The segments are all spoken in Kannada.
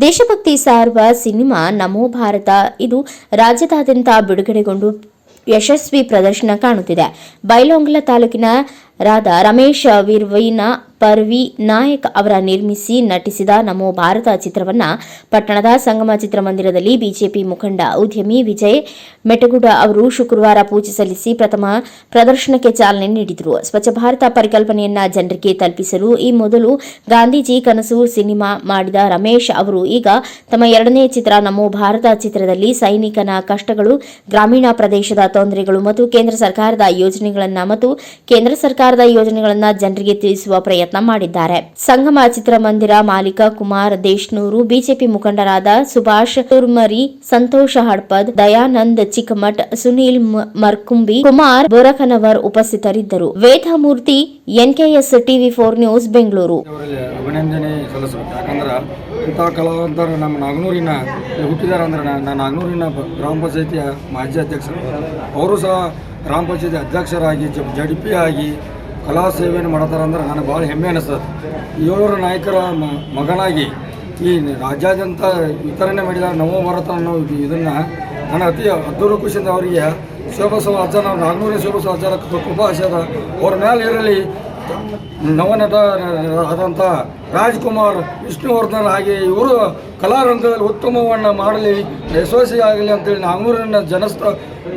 ದೇಶಭಕ್ತಿ ಸಾರುವ ಸಿನಿಮಾ ನಮೋ ಭಾರತ. ಇದು ರಾಜ್ಯದಾದ್ಯಂತ ಬಿಡುಗಡೆಗೊಂಡು ಯಶಸ್ವಿ ಪ್ರದರ್ಶನ ಕಾಣುತ್ತಿದೆ. ಬೈಲೊಂಗ್ಲ ತಾಲೂಕಿನ ರಾದ ರಮೇಶ್ ವಿರ್ವಿನ ಪರ್ವಿ ನಾಯಕ್ ಅವರ ನಿರ್ಮಿಸಿ ನಟಿಸಿದ ನಮೋ ಭಾರತ ಚಿತ್ರವನ್ನ ಪಟ್ಟಣದ ಸಂಗಮ ಚಿತ್ರಮಂದಿರದಲ್ಲಿ ಬಿಜೆಪಿ ಮುಖಂಡ ಉದ್ಯಮಿ ವಿಜಯ್ ಮೆಟಗುಡ ಅವರು ಶುಕ್ರವಾರ ಪೂಜೆ ಸಲ್ಲಿಸಿ ಪ್ರಥಮ ಪ್ರದರ್ಶನಕ್ಕೆ ಚಾಲನೆ ನೀಡಿದರು. ಸ್ವಚ್ಛ ಭಾರತ ಪರಿಕಲ್ಪನೆಯನ್ನ ಜನರಿಗೆ ತಲುಪಿಸಲು ಈ ಮೊದಲು ಗಾಂಧೀಜಿ ಕನಸು ಸಿನಿಮಾ ಮಾಡಿದ ರಮೇಶ್ ಅವರು ಈಗ ತಮ್ಮ ಎರಡನೇ ಚಿತ್ರ ನಮೋ ಭಾರತ ಚಿತ್ರದಲ್ಲಿ ಸೈನಿಕನ ಕಷ್ಟಗಳು, ಗ್ರಾಮೀಣ ಪ್ರದೇಶದ ತೊಂದರೆಗಳು ಮತ್ತು ಕೇಂದ್ರ ಸರ್ಕಾರದ ಯೋಜನೆಗಳನ್ನ ಮತ್ತು ಕೇಂದ್ರ ಸರ್ಕಾರದ ಯೋಜನೆಗಳನ್ನ ಜನರಿಗೆ ತಿಳಿಸುವ ಪ್ರಯತ್ನ ಮಾಡಿದ್ದಾರೆ. ಸಂಗಮ ಚಿತ್ರಮಂದಿರ ಮಾಲೀಕ ಕುಮಾರ್ ದೇಶ್ನೂರು, ಬಿಜೆಪಿ ಮುಖಂಡರಾದ ಸುಭಾಷ್ ತುರ್ಮರಿ, ಸಂತೋಷ ಹಡ್ಪದ್, ದಯಾನಂದ್ ಚಿಕ್ಕಮಠ್, ಸುನೀಲ್ ಮರ್ಕುಂಬಿ, ಕುಮಾರ್ ಬೋರಕನವರ್ ಉಪಸ್ಥಿತರಿದ್ದರು. Vedamurthy, NKS TV four news Bengaluru. ಅಭಿನಂದನೆ ಇಂಥ ನಮ್ಮ ನಾಗನೂರಿನ ಅಂದ್ರೆ ನಾಗನೂರಿನ ಗ್ರಾಮ ಪಂಚಾಯತಿಯ ಮಾಜಿ ಅಧ್ಯಕ್ಷರು. ಅವರು ಸಹ ಗ್ರಾಮ ಪಂಚಾಯತಿ ಅಧ್ಯಕ್ಷರಾಗಿ, ಜ ಜಡ್ ಪಿ ಆಗಿ ಕಲಾ ಸೇವೆಯನ್ನು ಮಾಡ್ತಾರೆ ಅಂದ್ರೆ ನನಗೆ ಭಾಳ ಹೆಮ್ಮೆ ಅನಿಸ್ತದೆ. ಏಳೂರು ನಾಯಕರ ಮಗನಾಗಿ ಈ ರಾಜ್ಯಾದ್ಯಂತ ವಿತರಣೆ ಮಾಡಿದ ನವೋ ಭಾರತ ಅನ್ನೋ ಇದು- ಇದನ್ನು ನಾನು ಅತಿ ಅದ್ದೂರು ಖುಷಿಯಿಂದ ಅವರಿಗೆ ಶಿವಬಸವ ಆಚಾರ ನಾಲ್ನೂರೇ ಶಿವಬಸವ ಆಚಾರ ಕೃಪಾಶದ ಅವ್ರ ಮೇಲೆ ಇರಲಿ ನವನಟ ಆದಂಥ ರಾಜ್ಕುಮಾರ್ ವಿಷ್ಣುವರ್ಧನ್ ಹಾಗೆ ಇವರು ಕಲಾರಂಗದಲ್ಲಿ ಉತ್ತಮವನ್ನು ಮಾಡಲಿ ಯಶಸ್ವಿ ಆಗಲಿ ಅಂತೇಳಿ ನಾಗೂರಿನ ಜನಸ್ಥ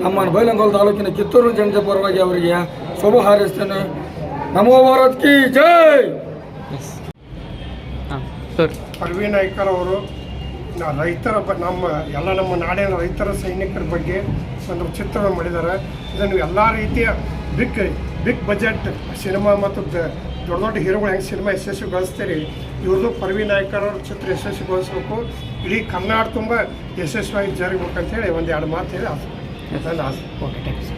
ನಮ್ಮ ಬೈಲಂಗೋಲ್ ತಾಲೂಕಿನ ಕಿತ್ತೂರು ಜನತೆ ಪರವಾಗಿ ಅವರಿಗೆ ಶುಭ ಹಾರೈಸ್ತೇನೆ. ನಮೋ ಭಾರತ್ ಕಿ ಜೈ! ಪರ್ವೀನ್ ನಾಯ್ಕರ್ ಅವರು ರೈತರ ಬ ನಮ್ಮ ಎಲ್ಲ ನಮ್ಮ ನಾಡಿನ ರೈತರ ಸೈನಿಕರ ಬಗ್ಗೆ ಒಂದು ಚಿತ್ರಣ ಮಾಡಿದ್ದಾರೆ. ಇದನ್ನು ಎಲ್ಲ ರೀತಿಯ ಬಿಗ್ ಬಿಗ್ ಬಜೆಟ್ ಸಿನಿಮಾ ಮತ್ತು ದೊಡ್ಡ ದೊಡ್ಡ ಹೀರೋಗಳು ಹೆಂಗೆ ಸಿನಿಮಾ ಯಶಸ್ವಿಗೊಳಿಸ್ತೀರಿ ಇವ್ರದ್ದು ಪರ್ವೀನ್ ನಾಯ್ಕರವ್ರ ಅವ್ರ ಚಿತ್ರ ಯಶಸ್ವಿಗೊಳಿಸ್ಬೇಕು. ಇಡೀ ಕನ್ನಡ ತುಂಬ ಯಶಸ್ವಿಯಾಗಿ ಜರುಗಬೇಕಂತೇಳಿ ಒಂದು ಎರಡು ಮಾತು ಹೇಳಿ ಆಸೆ. ನನ್ನ ಆಸೆ. Okay thank you